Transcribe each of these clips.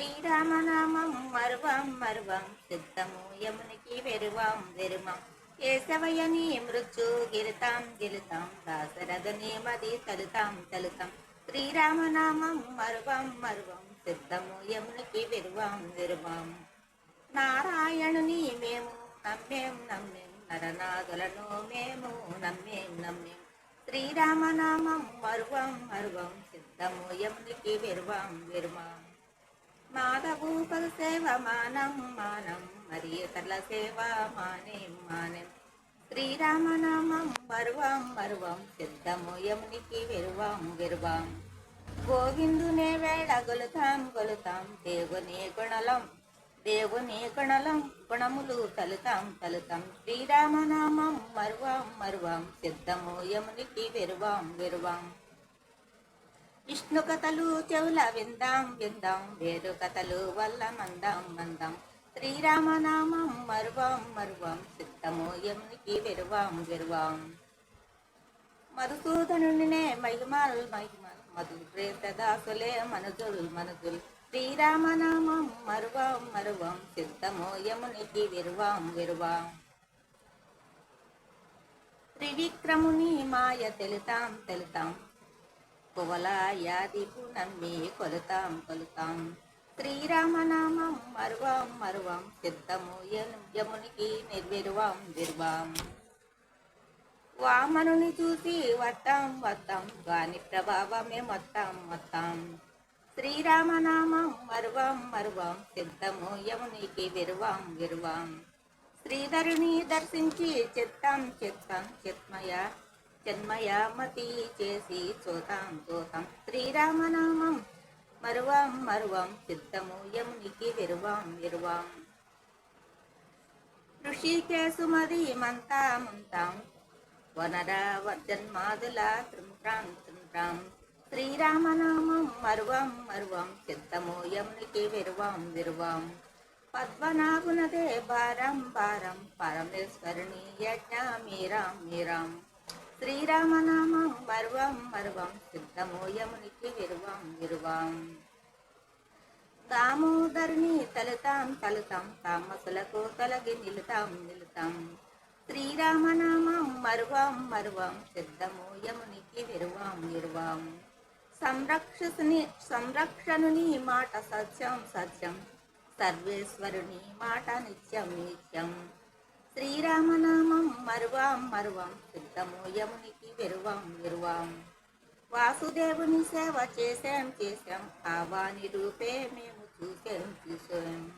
శ్రీరామనామం మరువం మరువం సిద్ధము యమునికి వెరువాం వెరుమం. కేశవయని మృత్యు గిరితాం గిరితాం దాసరథని మది తలుతాం తలుతాం. శ్రీరామనామం మరువం మరువం సిద్ధము యమునికి వెరువాం వెరువాం నారాయణుని మేము నమ్మేం నమ్మేం. నరనాథులను మేము నమ్మేం నమ్మేం. శ్రీరామనామం మరువం మరువం సిద్ధము యమునికి వెరువాం వెరువాం మాధభూపద సేవ మానం మానం మరి ఇతరుల సేవ మానేం మానేం శ్రీరామనామం మరువం మరువం సిద్ధము యమునికి వెరువాం వెరువాం గోవిందునే వేళ గొలుతాం గొలుతాం దేవుని గుణలం దేవుని గుణలం గుణములు తలుతాం తలుతాం శ్రీరామనామం మరువాం మరువాం సిద్ధము యమునికి వెరువాం వెరువాం విష్ణు కథలు చెవుల విందాం విందాం. వేరు కథలు వల్ల మందాం మందాం. శ్రీరామనామం మరువాం మరువాం. సిద్ధము యమునికి వెరువాం వెరువాం. మధుసూదనునినే మహిమల్ మహిమల్. మధు ప్రేతదాసులే మనుజుల్ మనుజుల్. శ్రీరామనామం మరువాం మరువాం. సిద్ధము యమునికి విరువాం విరువాం. త్రివిక్రముని మాయ తెలుతాం తెలుతాం. పువల యాది నమ్మి కొలుతాం కొలుతాం. శ్రీరామనామం మరువాం మరువాం. సిద్ధము యమునికి నిర్విరువాం విరువాం. వామనుని చూసి వత్తాం వత్తాం. వాని ప్రభావమే మొత్తం మొత్తం. శ్రీరామనామం మరువాం మరువాం. సిద్ధము యమునికి విరువాం విరువాం. శ్రీధరుని దర్శించి చిత్తం చిత్తం చిత్మయ. జన్మయామతి చేసి చూతాం చూతాం శ్రీరామనామం. మరువాం మరువాం సిద్ధము యమునికి విరువాం విరువాం. ఋషికేశు మది మంతా మంతాం. వనర జన్మాదుల త్రింత్రాం త్రింత్రాం శ్రీరామనామం. మరువం మరువం సిద్ధము యమునికి విరువాం విరువాం. పద్మనాభునదే భారం భారం. పరమేశ్వరుని యజ్ఞ మీరాం మీరాం. శ్రీరామనామం మరువం మరువం సిద్ధమోయమునికి విరువం విరువాం. విరువాం దామోదరుని తలుతాం తలుతాం తామసులకు తొలగి నిలుతాం నిలుతాం. శ్రీరామనామం మరువం మరువం సిద్ధమోయమునికి విరువాం విరువాం. సంరక్షసుని సంరక్షణుని మాట సత్యం సత్యం. సర్వేశ్వరుని మాట నిత్యం నిత్యం. శ్రీరామనామం మరువాం మరువాం సిద్ధము యమునికి వెరువాం విరువాం. వాసుదేవుని సేవ చేశాం చేశాం. ఆవాని రూపే మేము చూసాం చూసాం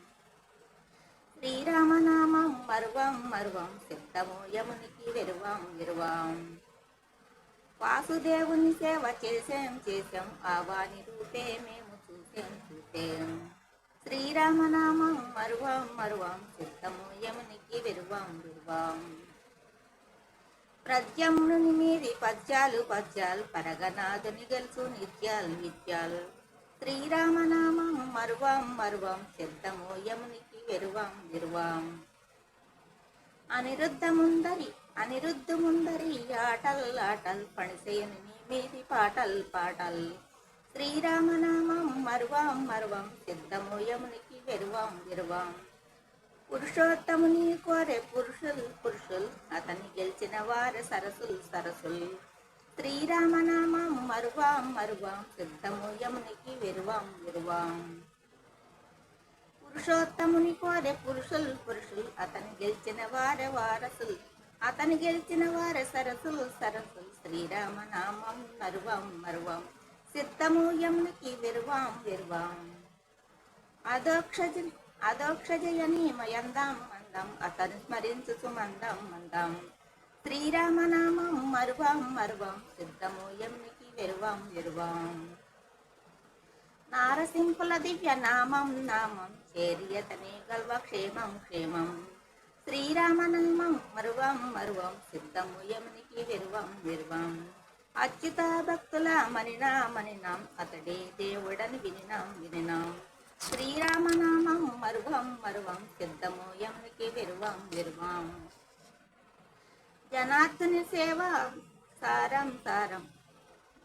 శ్రీరామనామం మరువం మరువం సిద్ధము యమునికి వెరువాం విరువాం. వాసుదేవుని సేవ చేశాం చేశాం. ఆవాని రూపే మేము చూసాం చూసాం శ్రీరామనామం మరువం మరువం సిద్ధము యమునికి వెరువాం విరువాం. ప్రద్యమ్నుని మీది పద్యాలు పద్యాలు పరగనాథుని గెలుసు నిత్యాలు నిత్యాలు. శ్రీరామనామం మరువాం మరువాం సిద్ధము యమునికి వెరువాం విరువాం. అనిరుద్ధ ముందరి అనిరుద్ధ ముందరి ఆటల్ ఆటల్ పణిసేయని మీది పాటల్ పాటల్. శ్రీరామనామం మరువాం మరువాం సిద్ధము యమునికి వెరువాం విరువాం. పురుషోత్తముని కోరే పురుషులు పురుషులు వారు సరసులు సరసులు. శ్రీరామనామం మరువాం మరువాం సిద్ధము యమునికి విరువాం విరువాం. పురుషోత్తముని కోరే పురుషులు పురుషులు అతను గెలిచిన వారే వారసులు అతను గెలిచిన వారే సరసులు సరసులు. శ్రీరామనామం మరువాం మరువాం సిద్ధము యమునికి విరువాం విరువాం. అదోక్షజ అదోక్షజయని మయందాం మందం అతను స్మరించు మందం మందం. శ్రీరామనామం మరువాం మరువాం సిద్ధము ఎమ్మికి వెరువాం వెరువాం. నారసింహుల దివ్య నామం నామం చేరియతనే గల్వ క్షేమం క్షేమం. శ్రీరామనామం మరువాం మరువాం సిద్ధము యమునికి వెరువాం వెరువాం. అచ్యుత భక్తుల మనినా మనినాం అతడే దేవుడని వినినాం వినినాం. శ్రీరామనామం మరువం మరువం సిద్ధము యమునికి విరువాం విరువాం. జనార్దుని సేవ సారం సారం.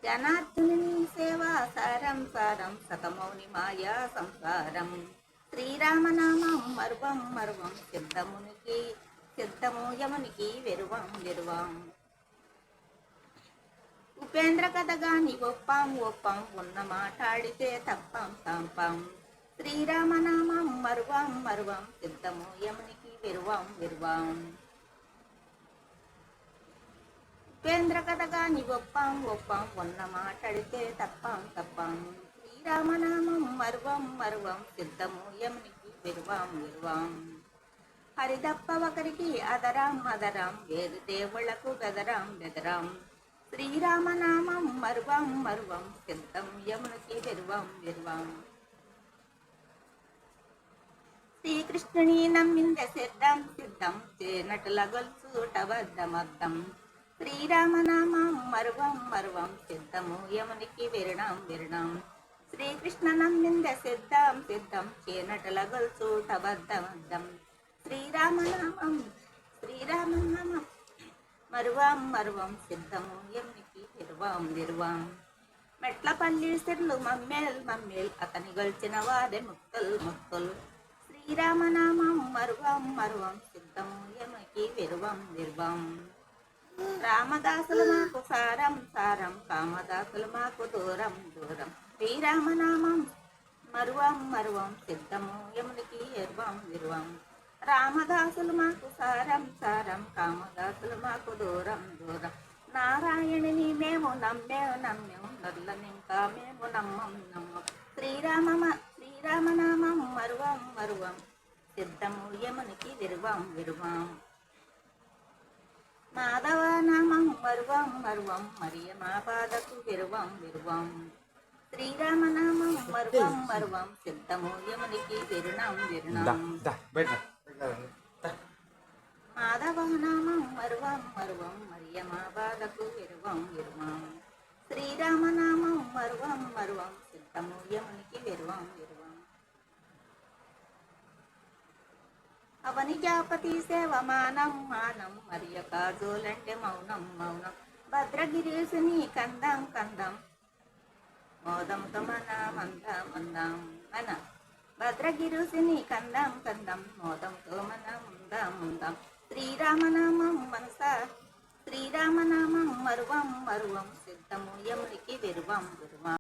జనార్దుని సేవ సారం సారం. సతమౌని మాయా సంసారం. శ్రీరామనామం మరువం మరువం. సిద్ధమునికి సిద్ధము యమునికి వెరువం వెరువాం. ఉపేంద్ర కథగాని ఒప్పాం ఒప్పాం. ఉన్న మాట్లాడితే తప్పాం తాంపాం శ్రీరామనామం మరువాం మరువాం. సిద్ధము యమునికి వెరువాం వెరువాం. ఉపేంద్ర కథగాని ఒప్పాం ఒప్పాం ఉన్న మాట్లాడితే తప్పాం తప్పాం. శ్రీరామనామం మరువం మరువం సిద్ధము యమునికి విరువాం విరువాం. హరిదప్ప ఒకరికి అదరాం అదరాం వేరు దేవుళ్ళకు బెదరాం బెదరాం శ్రీరామనామం మరువం మరువం సిద్ధం యమునికి విరువాం విరువాం. శ్రీకృష్ణుని నమ్మింద సిద్ధం సిద్ధం. చేనటుల గొలుసు టబద్దమద్దం శ్రీరామనామం మరువం మరువం సిద్ధము. యమునికి విరణం విరణం శ్రీకృష్ణ నమ్మింద సిద్ధం సిద్ధం. చేనటల గొలుసు టబద్దమద్దం శ్రీరామనామం శ్రీరామనామం మరువాం మరువం సిద్ధము. యమునికి విరువాం విరువాం. మెట్లపల్లి సిర్లు మమ్మేల్ మమ్మేల్. అతని గొల్చిన వారే ముక్తుల్ ముక్తుల్ శ్రీరామనామం మరువం మరువం సిద్ధము. యమునికి విరువం విరువం. రామదాసులు మాకు సారం సారం. కామదాసులు మాకు దూరం దూరం. శ్రీరామనామం. మరువం మరువం. సిద్ధము యమునికి ఎరువం విరువం. రామదాసులు మాకు సారం సారం. కామదాసులు మాకు దూరం దూరం. నారాయణుని మేము నమ్మేము నమ్మేము. నరులనింకా మేము నమ్మం నమ్మం శ్రీరామ శ్రీరామనామం. మరువం మరువం. సిద్ధము యమునికి విరువం విరువం. మాధవ నామం మరువం మరువం మరియ మా పాదకు విరువం విరువం. శ్రీరామనామం మరువం మరువం. సిద్ధము యమునికి విరుణం. విరుణం మాధవ నామం మరువం మరువం మరియ మా పాదకు విరువం విరువం. శ్రీరామనామం మరువం మరువం. సిద్ధము యమునికి విరువం విరువం. అవని జాపతి సేవ మానం మానం యొక్క జోలంటే మౌనం మౌనం. భద్రగిరీసుని కందం కందం. మోదంతో మన మంద మందం మన భద్రగిరుసిని కందం కందం. మోదంతో మన ముందం ముందం. శ్రీరామనామం మనస శ్రీరామనామం మరువం మరువం. సిద్ధము యమునికి విరువం విరువం.